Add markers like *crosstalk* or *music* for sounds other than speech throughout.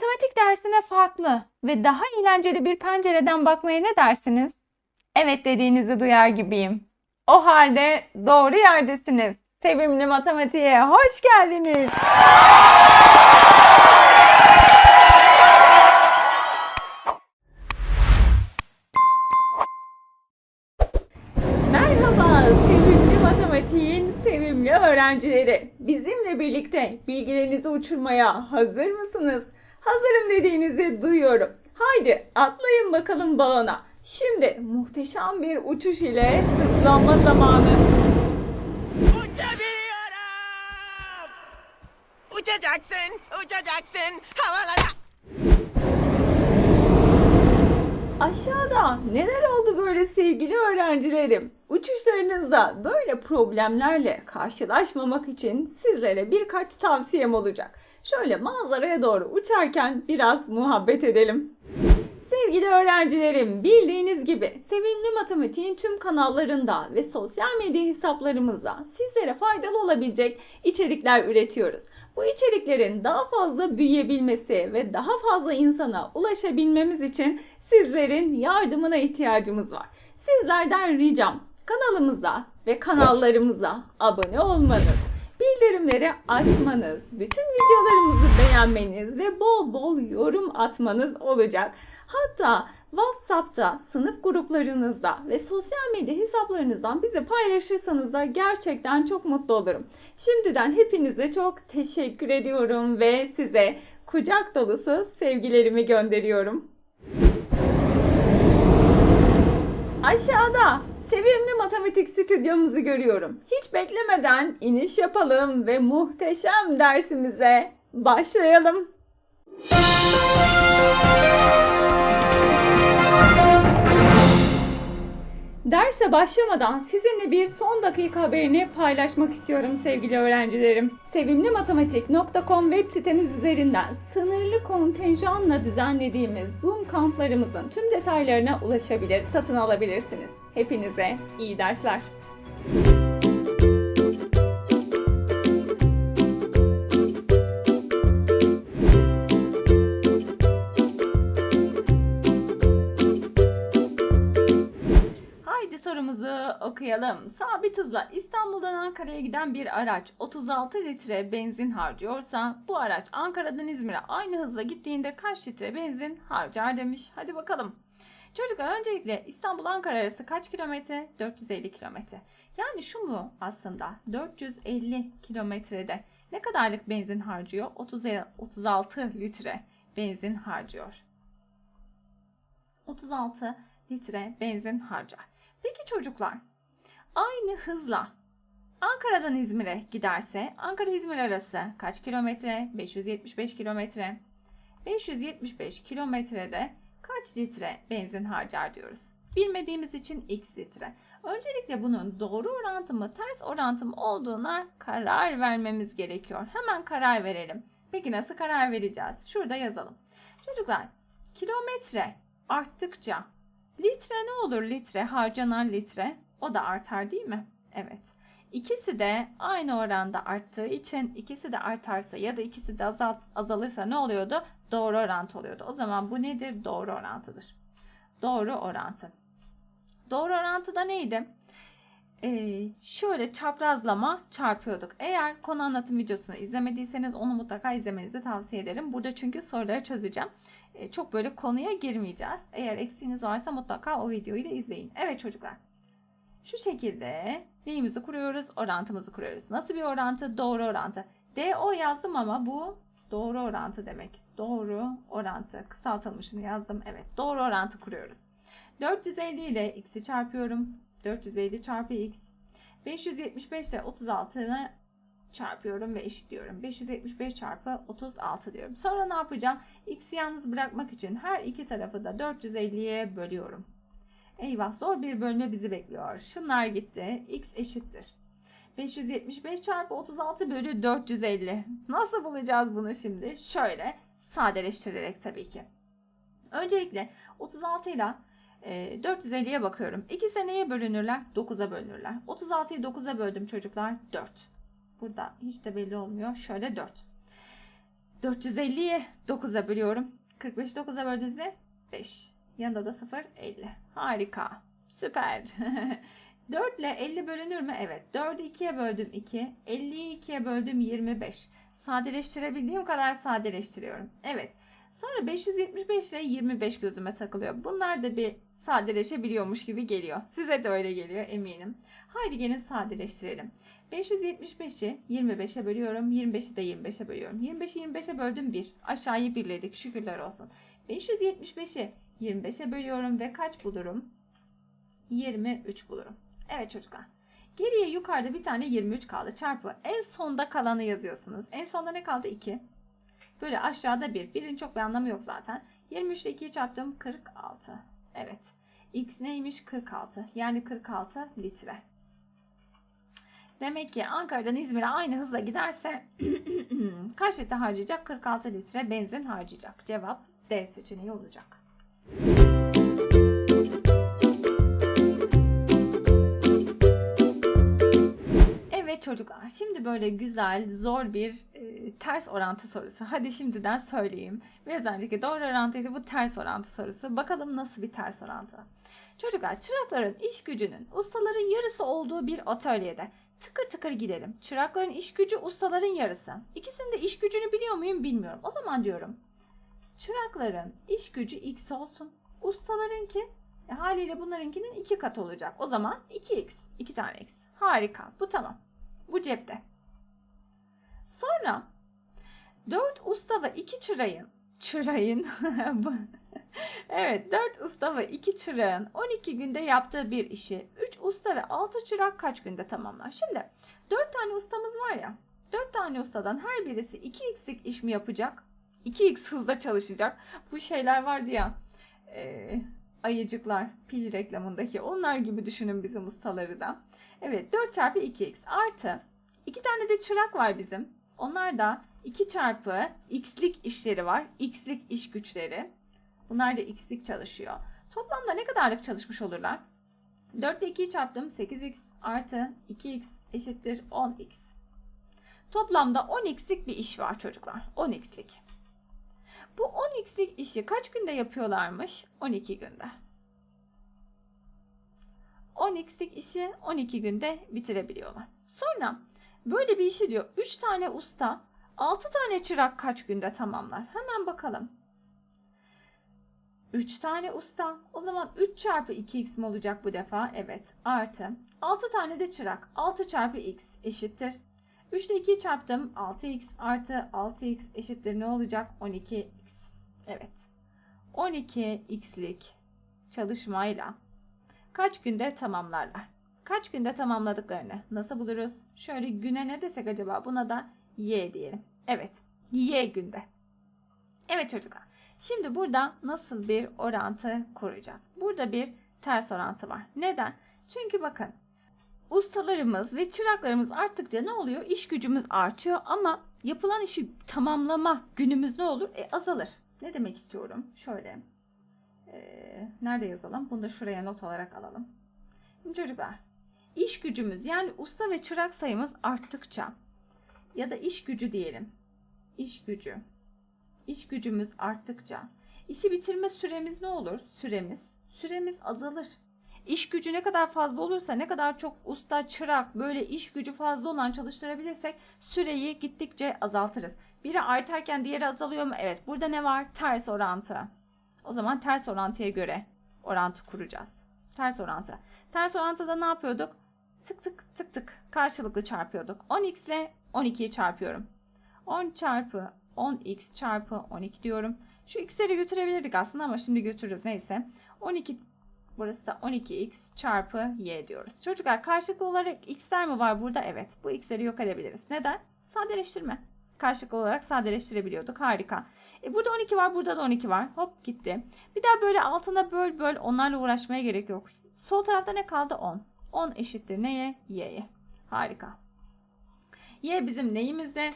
Matematik dersine farklı ve daha eğlenceli bir pencereden bakmaya ne dersiniz? Evet dediğinizi duyar gibiyim. O halde doğru yerdesiniz. Sevimli matematiğe hoş geldiniz. Merhaba sevimli matematiğin sevimli öğrencileri. Bizimle birlikte bilgilerinizi uçurmaya hazır mısınız? Hazırım dediğinizi duyuyorum. Haydi atlayın bakalım balona. Şimdi muhteşem bir uçuş ile hızlanma zamanı. Uçabiliyorum. Uçacaksın, uçacaksın. Havalara. Aşağıda neler oldu böyle sevgili öğrencilerim? Uçuşlarınızda böyle problemlerle karşılaşmamak için sizlere birkaç tavsiyem olacak. Şöyle manzaraya doğru uçarken biraz muhabbet edelim. Sevgili öğrencilerim, bildiğiniz gibi Sevimli Matematiğin tüm kanallarında ve sosyal medya hesaplarımızda sizlere faydalı olabilecek içerikler üretiyoruz. Bu içeriklerin daha fazla büyüyebilmesi ve daha fazla insana ulaşabilmemiz için sizlerin yardımına ihtiyacımız var. Sizlerden ricam kanalımıza ve kanallarımıza abone olmanız, bildirimleri açmanız, bütün videolarımızı beğenmeniz ve bol bol yorum atmanız olacak. Hatta WhatsApp'ta, sınıf gruplarınızda ve sosyal medya hesaplarınızdan bize paylaşırsanız da gerçekten çok mutlu olurum. Şimdiden hepinize çok teşekkür ediyorum ve size kucak dolusu sevgilerimi gönderiyorum. Aşağıda sevimli matematik stüdyomuzu görüyorum. Hiç beklemeden iniş yapalım ve muhteşem dersimize başlayalım. Derse başlamadan sizinle bir son dakika haberini paylaşmak istiyorum sevgili öğrencilerim. Sevimlimatematik.com web sitemiz üzerinden sınırlı kontenjanla düzenlediğimiz Zoom kamplarımızın tüm detaylarına ulaşabilir, satın alabilirsiniz. Hepinize iyi dersler. Sorumuzu okuyalım. Sabit hızla İstanbul'dan Ankara'ya giden bir araç 36 litre benzin harcıyorsa bu araç Ankara'dan İzmir'e aynı hızla gittiğinde kaç litre benzin harcar demiş. Hadi bakalım. Çocuklar öncelikle İstanbul Ankara arası kaç kilometre? 450 kilometre. Yani şu mu aslında 450 kilometrede ne kadarlık benzin harcıyor? 30, 36 litre benzin harcıyor. 36 litre benzin harcar. Peki çocuklar aynı hızla Ankara'dan İzmir'e giderse Ankara-İzmir arası kaç kilometre? 575 kilometre. 575 kilometrede kaç litre benzin harcar diyoruz. Bilmediğimiz için x litre. Öncelikle bunun doğru orantı mı ters orantı mı olduğuna karar vermemiz gerekiyor. Hemen karar verelim. Peki nasıl karar vereceğiz? Şurada yazalım. Çocuklar kilometre arttıkça litre ne olur litre harcanan litre o da artar değil mi? Evet. İkisi de aynı oranda arttığı için ikisi de artarsa ya da ikisi de azalt, azalırsa ne oluyordu? Doğru orantı oluyordu. O zaman bu nedir? Doğru orantıdır. Doğru orantı. Doğru orantıda neydi? Ee, şöyle çaprazlama çarpıyorduk. Eğer konu anlatım videosunu izlemediyseniz onu mutlaka izlemenizi tavsiye ederim. Burada çünkü soruları çözeceğim. Ee, çok böyle konuya girmeyeceğiz. Eğer eksiğiniz varsa mutlaka o videoyu da izleyin. Evet çocuklar. Şu şekilde neyimizi kuruyoruz? Orantımızı kuruyoruz. Nasıl bir orantı? Doğru orantı. DO yazdım ama bu doğru orantı demek. Doğru orantı. Kısaltılmışını yazdım. Evet doğru orantı kuruyoruz. 450 ile x'i çarpıyorum. 450 çarpı x. 575 ile 36'ını çarpıyorum ve eşitliyorum. 575 çarpı 36 diyorum. Sonra ne yapacağım? X'i yalnız bırakmak için her iki tarafı da 450'ye bölüyorum. Eyvah zor bir bölme bizi bekliyor. Şunlar gitti. X eşittir. 575 çarpı 36 bölü 450. Nasıl bulacağız bunu şimdi? Şöyle sadeleştirerek tabii ki. Öncelikle 36 ile e, 450'ye bakıyorum. İkisi neye bölünürler? 9'a bölünürler. 36'yı 9'a böldüm çocuklar. 4. Burada hiç de belli olmuyor. Şöyle 4. 450'yi 9'a bölüyorum. 45'i 9'a böldüğünüzde 5. Yanında da 0, 50. Harika. Süper. *laughs* 4 ile 50 bölünür mü? Evet. 4'ü 2'ye böldüm 2. 50'yi 2'ye böldüm 25. Sadeleştirebildiğim kadar sadeleştiriyorum. Evet. Sonra 575 ile 25 gözüme takılıyor. Bunlar da bir sadeleşebiliyormuş gibi geliyor. Size de öyle geliyor eminim. Haydi gelin sadeleştirelim. 575'i 25'e bölüyorum. 25'i de 25'e bölüyorum. 25'i 25'e böldüm 1. Aşağıyı birledik. Şükürler olsun. 575'i 25'e bölüyorum ve kaç bulurum? 23 bulurum. Evet çocuklar. Geriye yukarıda bir tane 23 kaldı. Çarpı. En sonda kalanı yazıyorsunuz. En sonda ne kaldı? 2. Böyle aşağıda 1. 1'in çok bir anlamı yok zaten. 23 ile 2'yi çarptım. 46. Evet. X neymiş? 46. Yani 46 litre. Demek ki Ankara'dan İzmir'e aynı hızla giderse *clears throat* kaç litre harcayacak? 46 litre benzin harcayacak. Cevap D seçeneği olacak. Evet çocuklar şimdi böyle güzel zor bir e, ters orantı sorusu. Hadi şimdiden söyleyeyim. Biraz önceki doğru orantıydı bu ters orantı sorusu. Bakalım nasıl bir ters orantı. Çocuklar çırakların iş gücünün ustaların yarısı olduğu bir atölyede tıkır tıkır gidelim. Çırakların iş gücü ustaların yarısı. İkisinin de iş gücünü biliyor muyum bilmiyorum. O zaman diyorum çırakların iş gücü x olsun. Ustalarınki e, haliyle bunlarınkinin iki katı olacak. O zaman 2x. 2 tane x. Harika. Bu tamam. Bu cepte. Sonra 4 usta ve 2 çırağın çırağın *laughs* Evet 4 usta ve 2 çırağın 12 günde yaptığı bir işi 3 usta ve 6 çırak kaç günde tamamlar? Şimdi 4 tane ustamız var ya 4 tane ustadan her birisi 2x'lik iş mi yapacak? 2x hızla çalışacak. Bu şeyler vardı ya e, ayıcıklar pil reklamındaki onlar gibi düşünün bizim ustaları da. Evet 4 çarpı 2x artı 2 tane de çırak var bizim. Onlar da 2 çarpı x'lik işleri var. x'lik iş güçleri. Bunlar da x'lik çalışıyor. Toplamda ne kadarlık çalışmış olurlar? 4 ile 2'yi çarptım. 8x artı 2x eşittir 10x. Toplamda 10x'lik bir iş var çocuklar. 10x'lik. Bu 10x'lik işi kaç günde yapıyorlarmış? 12 günde. 10x'lik işi 12 günde bitirebiliyorlar. Sonra böyle bir işi diyor 3 tane usta 6 tane çırak kaç günde tamamlar? Hemen bakalım. 3 tane usta. O zaman 3 çarpı 2x mi olacak bu defa? Evet. Artı. 6 tane de çırak. 6 çarpı x eşittir. 3 ile 2'yi çarptım. 6x artı 6x eşittir ne olacak? 12x. Evet. 12x'lik çalışmayla kaç günde tamamlarlar? Kaç günde tamamladıklarını nasıl buluruz? Şöyle güne ne desek acaba? Buna da y diyelim. Evet. Y günde. Evet çocuklar. Şimdi burada nasıl bir orantı kuracağız? Burada bir ters orantı var. Neden? Çünkü bakın ustalarımız ve çıraklarımız arttıkça ne oluyor? İş gücümüz artıyor ama yapılan işi tamamlama günümüz ne olur? E, azalır. Ne demek istiyorum? Şöyle. Ee, nerede yazalım? Bunu da şuraya not olarak alalım. Şimdi çocuklar iş gücümüz yani usta ve çırak sayımız arttıkça ya da iş gücü diyelim. İş gücü. İş gücümüz arttıkça işi bitirme süremiz ne olur? Süremiz. Süremiz azalır. İş gücü ne kadar fazla olursa ne kadar çok usta, çırak böyle iş gücü fazla olan çalıştırabilirsek süreyi gittikçe azaltırız. Biri artarken diğeri azalıyor mu? Evet. Burada ne var? Ters orantı. O zaman ters orantıya göre orantı kuracağız. Ters orantı. Ters orantıda ne yapıyorduk? Tık tık tık tık karşılıklı çarpıyorduk. 10x ile 12'yi çarpıyorum. 10 çarpı 10x çarpı 12 diyorum. Şu x'leri götürebilirdik aslında ama şimdi götürürüz neyse. 12 burası da 12x çarpı y diyoruz. Çocuklar karşılıklı olarak x'ler mi var burada? Evet. Bu x'leri yok edebiliriz. Neden? Sadeleştirme. Karşılıklı olarak sadeleştirebiliyorduk. Harika. E burada 12 var, burada da 12 var. Hop gitti. Bir daha böyle altına böl böl onlarla uğraşmaya gerek yok. Sol tarafta ne kaldı? 10. 10 eşittir neye? Y'ye. Harika. Y bizim neyimizde?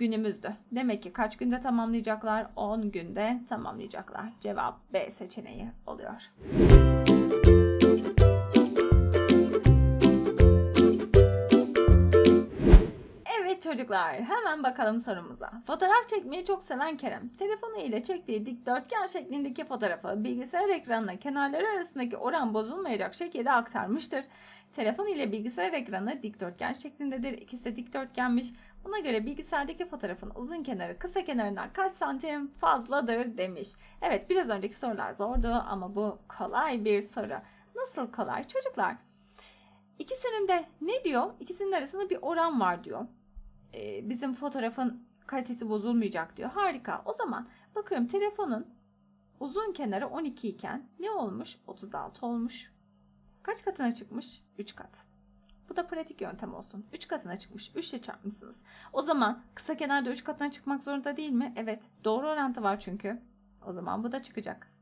Günümüzdü. Demek ki kaç günde tamamlayacaklar? 10 günde tamamlayacaklar. Cevap B seçeneği oluyor. Evet çocuklar hemen bakalım sorumuza. Fotoğraf çekmeyi çok seven Kerem telefonu ile çektiği dikdörtgen şeklindeki fotoğrafı bilgisayar ekranına kenarları arasındaki oran bozulmayacak şekilde aktarmıştır. Telefon ile bilgisayar ekranı dikdörtgen şeklindedir. İkisi de dikdörtgenmiş. Buna göre bilgisayardaki fotoğrafın uzun kenarı kısa kenarından kaç santim fazladır demiş. Evet biraz önceki sorular zordu ama bu kolay bir soru. Nasıl kolay çocuklar? İkisinin de ne diyor? İkisinin arasında bir oran var diyor. Ee, bizim fotoğrafın kalitesi bozulmayacak diyor. Harika. O zaman bakıyorum telefonun uzun kenarı 12 iken ne olmuş? 36 olmuş. Kaç katına çıkmış? 3 kat. Bu da pratik yöntem olsun. 3 katına çıkmış. 3 ile çarpmışsınız. O zaman kısa kenarda 3 katına çıkmak zorunda değil mi? Evet. Doğru orantı var çünkü. O zaman bu da çıkacak.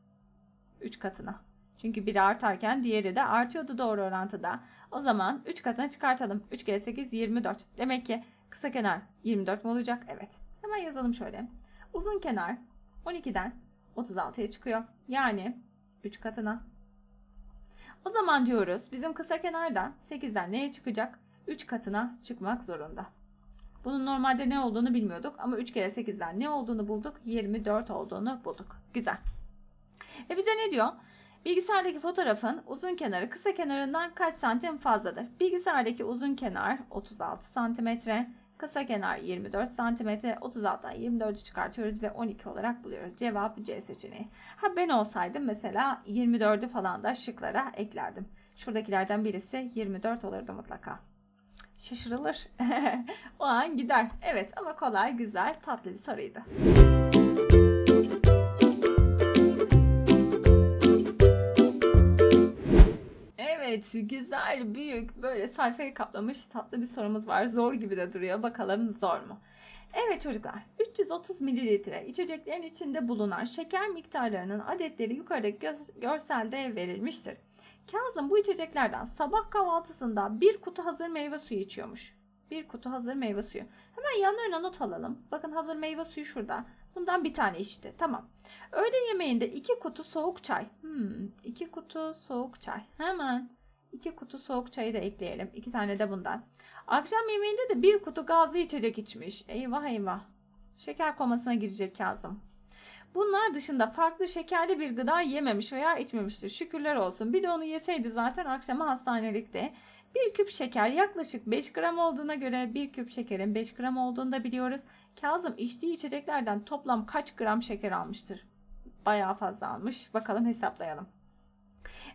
3 katına. Çünkü biri artarken diğeri de artıyordu doğru orantıda. O zaman 3 katına çıkartalım. 3 kere 8 24. Demek ki kısa kenar 24 mi olacak? Evet. Hemen yazalım şöyle. Uzun kenar 12'den 36'ya çıkıyor. Yani 3 katına. O zaman diyoruz bizim kısa kenar da 8'den neye çıkacak? 3 katına çıkmak zorunda. Bunun normalde ne olduğunu bilmiyorduk ama 3 kere 8'den ne olduğunu bulduk? 24 olduğunu bulduk. Güzel. Ve bize ne diyor? Bilgisayardaki fotoğrafın uzun kenarı kısa kenarından kaç santim fazladır? Bilgisayardaki uzun kenar 36 santimetre, kısa kenar 24 santimetre, 36'dan 24'ü çıkartıyoruz ve 12 olarak buluyoruz. Cevap C seçeneği. Ha ben olsaydım mesela 24'ü falan da şıklara eklerdim. Şuradakilerden birisi 24 olurdu mutlaka. Şaşırılır. *laughs* o an gider. Evet ama kolay, güzel, tatlı bir soruydu. Evet, güzel, büyük, böyle sayfayı kaplamış tatlı bir sorumuz var. Zor gibi de duruyor. Bakalım zor mu? Evet çocuklar, 330 mililitre içeceklerin içinde bulunan şeker miktarlarının adetleri yukarıdaki gö- görselde verilmiştir. Kazım bu içeceklerden sabah kahvaltısında bir kutu hazır meyve suyu içiyormuş. Bir kutu hazır meyve suyu. Hemen yanlarına not alalım. Bakın hazır meyve suyu şurada. Bundan bir tane içti. Tamam. Öğle yemeğinde iki kutu soğuk çay. Hmm, iki kutu soğuk çay. Hemen iki kutu soğuk çayı da ekleyelim. İki tane de bundan. Akşam yemeğinde de bir kutu gazlı içecek içmiş. Eyvah eyvah. Şeker komasına girecek Kazım. Bunlar dışında farklı şekerli bir gıda yememiş veya içmemiştir. Şükürler olsun. Bir de onu yeseydi zaten akşama hastanelikte. Bir küp şeker yaklaşık 5 gram olduğuna göre bir küp şekerin 5 gram olduğunu da biliyoruz. Kazım içtiği içeceklerden toplam kaç gram şeker almıştır? Bayağı fazla almış. Bakalım hesaplayalım.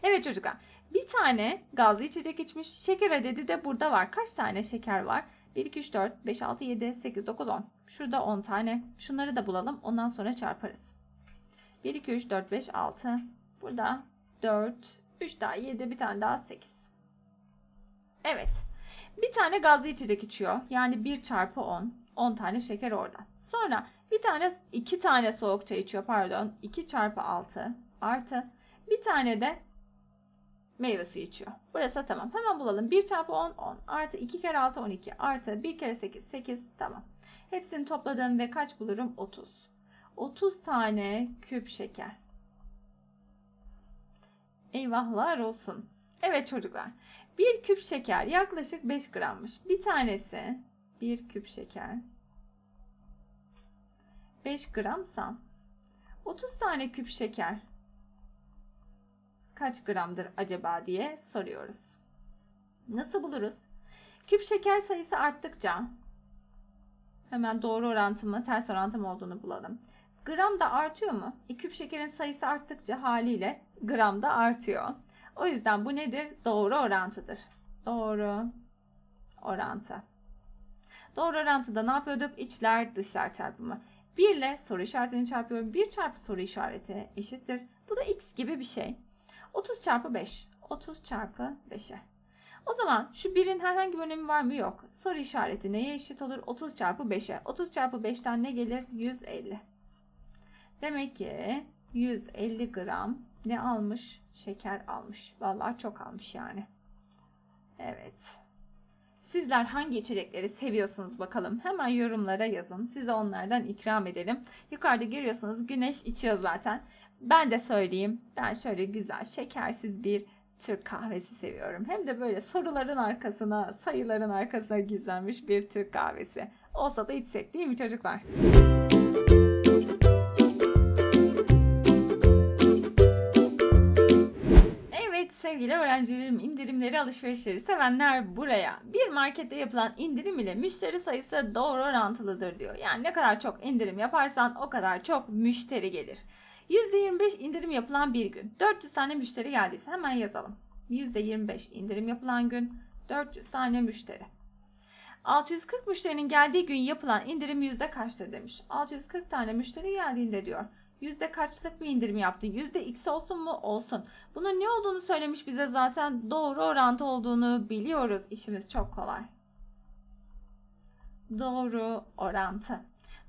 Evet çocuklar. Bir tane gazlı içecek içmiş. Şeker adedi de burada var. Kaç tane şeker var? 1, 2, 3, 4, 5, 6, 7, 8, 9, 10. Şurada 10 tane. Şunları da bulalım. Ondan sonra çarparız. 1, 2, 3, 4, 5, 6. Burada 4, 3 daha 7, bir tane daha 8. Evet. Bir tane gazlı içecek içiyor. Yani 1 çarpı 10. 10 tane şeker orada. Sonra bir tane 2 tane soğuk çay içiyor pardon. 2 çarpı 6 artı bir tane de meyve suyu içiyor. Burası tamam. Hemen bulalım. 1 çarpı 10 10 artı 2 kere 6 12 artı 1 kere 8 8 tamam. Hepsini topladım ve kaç bulurum? 30. 30 tane küp şeker. Eyvahlar olsun. Evet çocuklar. Bir küp şeker yaklaşık 5 grammış. Bir tanesi bir küp şeker 5 gramsa 30 tane küp şeker kaç gramdır acaba diye soruyoruz. Nasıl buluruz? Küp şeker sayısı arttıkça hemen doğru orantı mı ters orantı mı olduğunu bulalım. Gram da artıyor mu? E, küp şekerin sayısı arttıkça haliyle gram da artıyor. O yüzden bu nedir? Doğru orantıdır. Doğru orantı. Doğru orantıda ne yapıyorduk? İçler dışlar çarpımı. 1 ile soru işaretini çarpıyorum. 1 çarpı soru işareti eşittir. Bu da x gibi bir şey. 30 çarpı 5. 30 çarpı 5'e. O zaman şu 1'in herhangi bir önemi var mı? Yok. Soru işareti neye eşit olur? 30 çarpı 5'e. 30 çarpı 5'ten ne gelir? 150. Demek ki 150 gram ne almış? Şeker almış. Vallahi çok almış yani. Evet. Sizler hangi içecekleri seviyorsunuz bakalım. Hemen yorumlara yazın. Size onlardan ikram edelim. Yukarıda görüyorsunuz güneş içiyor zaten. Ben de söyleyeyim. Ben şöyle güzel şekersiz bir Türk kahvesi seviyorum. Hem de böyle soruların arkasına, sayıların arkasına gizlenmiş bir Türk kahvesi. Olsa da içsek değil mi çocuklar? Evet sevgili öğrencilerim indirimleri alışverişleri sevenler buraya. Bir markette yapılan indirim ile müşteri sayısı doğru orantılıdır diyor. Yani ne kadar çok indirim yaparsan o kadar çok müşteri gelir. %25 indirim yapılan bir gün 400 tane müşteri geldiyse hemen yazalım. %25 indirim yapılan gün 400 tane müşteri. 640 müşterinin geldiği gün yapılan indirim yüzde kaçtır demiş. 640 tane müşteri geldiğinde diyor. Yüzde kaçlık bir indirim yaptı? Yüzde x olsun mu? Olsun. Bunun ne olduğunu söylemiş bize zaten. Doğru orantı olduğunu biliyoruz. İşimiz çok kolay. Doğru orantı.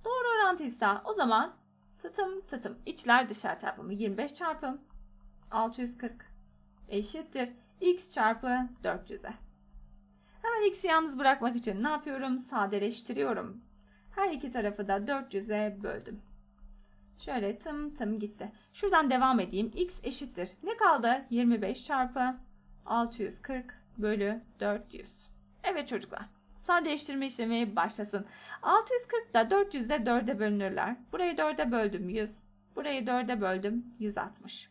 Doğru orantıysa o zaman tıtım tıtım içler dışlar çarpımı 25 çarpım 640 eşittir x çarpı 400'e. Hemen x'i yalnız bırakmak için ne yapıyorum? Sadeleştiriyorum. Her iki tarafı da 400'e böldüm. Şöyle tım tım gitti. Şuradan devam edeyim. x eşittir. Ne kaldı? 25 çarpı 640 bölü 400. Evet çocuklar. Sadeleştirme işlemi başlasın. 640 da 400'de 4'e bölünürler. Burayı 4'e böldüm 100. Burayı 4'e böldüm 160.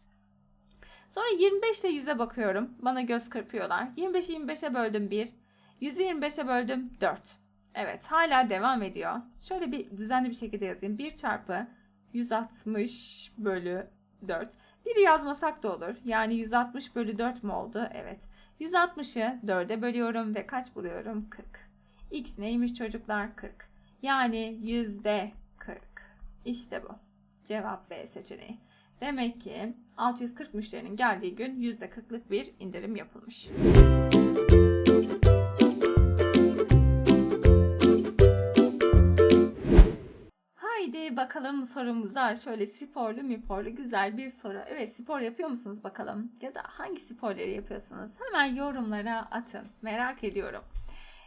Sonra 25 ile 100'e bakıyorum. Bana göz kırpıyorlar. 25'i 25'e böldüm 1. 100'ü 25'e böldüm 4. Evet hala devam ediyor. Şöyle bir düzenli bir şekilde yazayım. 1 çarpı 160 bölü 4. Biri yazmasak da olur. Yani 160 bölü 4 mü oldu? Evet. 160'ı 4'e bölüyorum ve kaç buluyorum? 40. X neymiş çocuklar? 40. Yani yüzde 40. İşte bu. Cevap B seçeneği. Demek ki 640 müşterinin geldiği gün %40'lık bir indirim yapılmış. Haydi bakalım sorumuza şöyle sporlu miporlu güzel bir soru. Evet spor yapıyor musunuz bakalım? Ya da hangi sporları yapıyorsunuz? Hemen yorumlara atın. Merak ediyorum.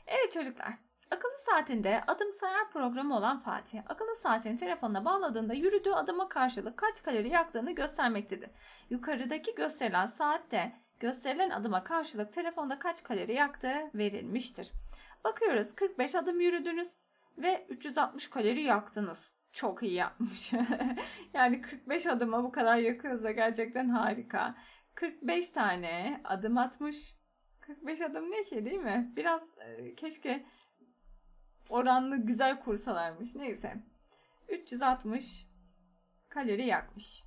Evet çocuklar. Akıllı saatinde adım sayar programı olan Fatih, akıllı saatini telefonuna bağladığında yürüdüğü adıma karşılık kaç kalori yaktığını göstermektedir. Yukarıdaki gösterilen saatte gösterilen adıma karşılık telefonda kaç kalori yaktığı verilmiştir. Bakıyoruz 45 adım yürüdünüz ve 360 kalori yaktınız. Çok iyi yapmış. *laughs* yani 45 adıma bu kadar yakıyorsa gerçekten harika. 45 tane adım atmış. 45 adım ne ki değil mi? Biraz e, keşke oranlı güzel kursalarmış. Neyse. 360 kalori yakmış.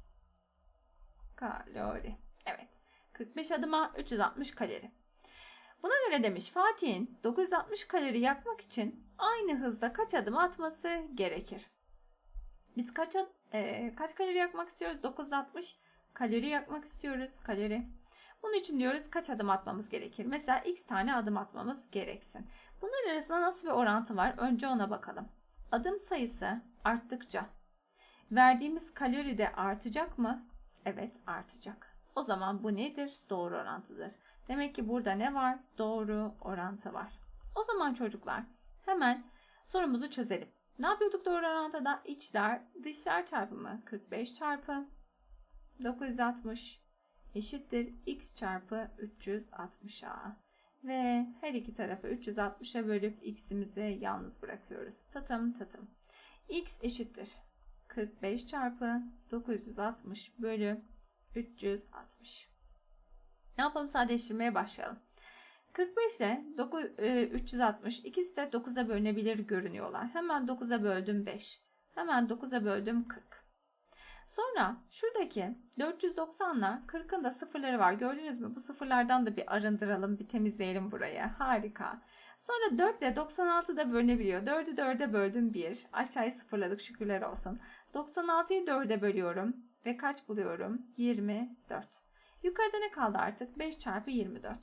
Kalori. Evet. 45 adıma 360 kalori. Buna göre demiş Fatih'in 960 kalori yakmak için aynı hızda kaç adım atması gerekir? Biz kaç e, kaç kalori yakmak istiyoruz? 960 kalori yakmak istiyoruz. Kalori. Bunun için diyoruz kaç adım atmamız gerekir? Mesela x tane adım atmamız gereksin. Bunların arasında nasıl bir orantı var? Önce ona bakalım. Adım sayısı arttıkça verdiğimiz kalori de artacak mı? Evet artacak. O zaman bu nedir? Doğru orantıdır. Demek ki burada ne var? Doğru orantı var. O zaman çocuklar hemen sorumuzu çözelim. Ne yapıyorduk doğru orantıda? İçler dışlar çarpımı 45 çarpı 960 eşittir x çarpı 360a. Ve her iki tarafı 360'a bölüp x'imizi yalnız bırakıyoruz. Tatım tatım. x eşittir 45 çarpı 960 bölü 360. Ne yapalım sadeleştirmeye başlayalım. 45 ile 9, e, 360 ikisi de 9'a bölünebilir görünüyorlar. Hemen 9'a böldüm 5. Hemen 9'a böldüm 40. Sonra şuradaki 490 ile 40'ın da sıfırları var. Gördünüz mü? Bu sıfırlardan da bir arındıralım, bir temizleyelim buraya. Harika. Sonra 4 ile 96 da bölünebiliyor. 4'ü 4'e böldüm 1. Aşağıya sıfırladık şükürler olsun. 96'yı 4'e bölüyorum. Ve kaç buluyorum? 24. Yukarıda ne kaldı artık? 5 çarpı 24.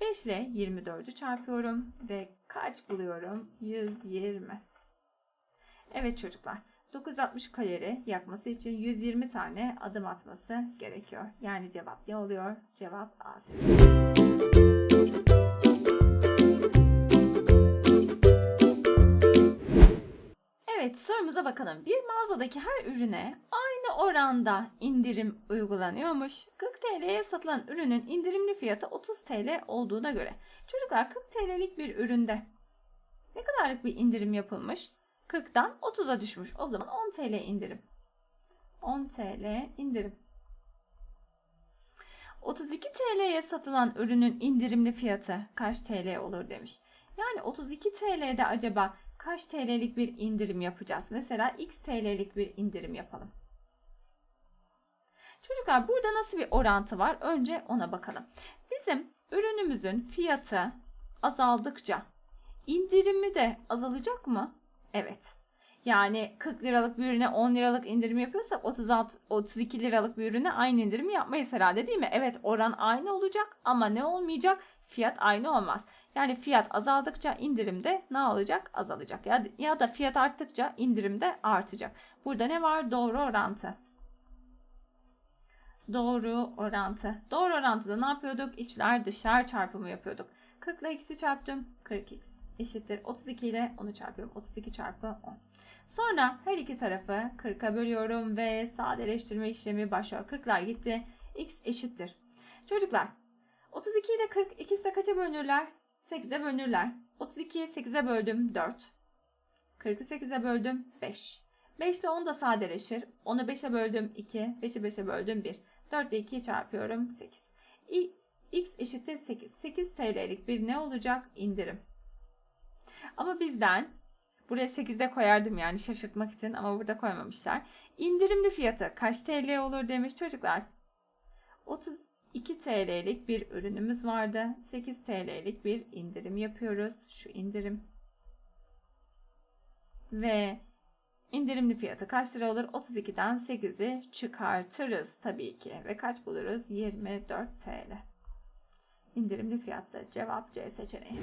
5 ile 24'ü çarpıyorum. Ve kaç buluyorum? 120. Evet çocuklar. 960 kalori yakması için 120 tane adım atması gerekiyor. Yani cevap ne oluyor? Cevap A seçeneği. Evet sorumuza bakalım. Bir mağazadaki her ürüne aynı oranda indirim uygulanıyormuş. 40 TL'ye satılan ürünün indirimli fiyatı 30 TL olduğuna göre. Çocuklar 40 TL'lik bir üründe ne kadarlık bir indirim yapılmış? 40'tan 30'a düşmüş. O zaman 10 TL indirim. 10 TL indirim. 32 TL'ye satılan ürünün indirimli fiyatı kaç TL olur demiş. Yani 32 TL'de acaba kaç TL'lik bir indirim yapacağız? Mesela X TL'lik bir indirim yapalım. Çocuklar burada nasıl bir orantı var? Önce ona bakalım. Bizim ürünümüzün fiyatı azaldıkça indirimi de azalacak mı? Evet. Yani 40 liralık bir ürüne 10 liralık indirim yapıyorsak 36 32 liralık bir ürüne aynı indirim yapmayız herhalde değil mi? Evet oran aynı olacak ama ne olmayacak? Fiyat aynı olmaz. Yani fiyat azaldıkça indirim de ne olacak? Azalacak. Ya, ya da fiyat arttıkça indirim de artacak. Burada ne var? Doğru orantı. Doğru orantı. Doğru orantıda ne yapıyorduk? İçler dışlar çarpımı yapıyorduk. 40 ile x'i çarptım. 40x eşittir. 32 ile onu çarpıyorum. 32 çarpı 10. Sonra her iki tarafı 40'a bölüyorum ve sadeleştirme işlemi başlıyor. 40'lar gitti. x eşittir. Çocuklar 32 ile 40 ikisi de kaça bölünürler? 8'e bölünürler. 32'yi 8'e böldüm 4. 40'ı 8'e böldüm 5. 5 ile 10 da sadeleşir. 10'u 5'e böldüm 2. 5'i 5'e böldüm 1. 4 ile 2'yi çarpıyorum 8. X, x eşittir 8. 8 TL'lik bir ne olacak? İndirim. Ama bizden buraya 8'de koyardım yani şaşırtmak için ama burada koymamışlar. İndirimli fiyatı kaç TL olur demiş çocuklar. 32 TL'lik bir ürünümüz vardı. 8 TL'lik bir indirim yapıyoruz. Şu indirim. Ve indirimli fiyatı kaç lira olur? 32'den 8'i çıkartırız tabii ki. Ve kaç buluruz? 24 TL. İndirimli fiyatta cevap C seçeneği.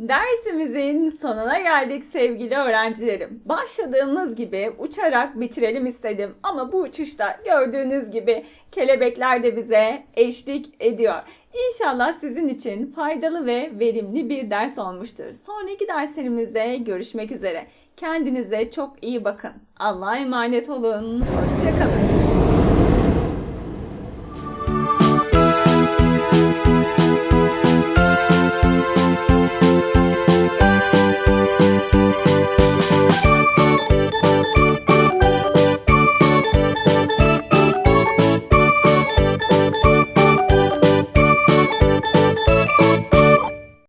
Dersimizin sonuna geldik sevgili öğrencilerim. Başladığımız gibi uçarak bitirelim istedim ama bu uçuşta gördüğünüz gibi kelebekler de bize eşlik ediyor. İnşallah sizin için faydalı ve verimli bir ders olmuştur. Sonraki derslerimizde görüşmek üzere. Kendinize çok iyi bakın. Allah'a emanet olun. Hoşçakalın.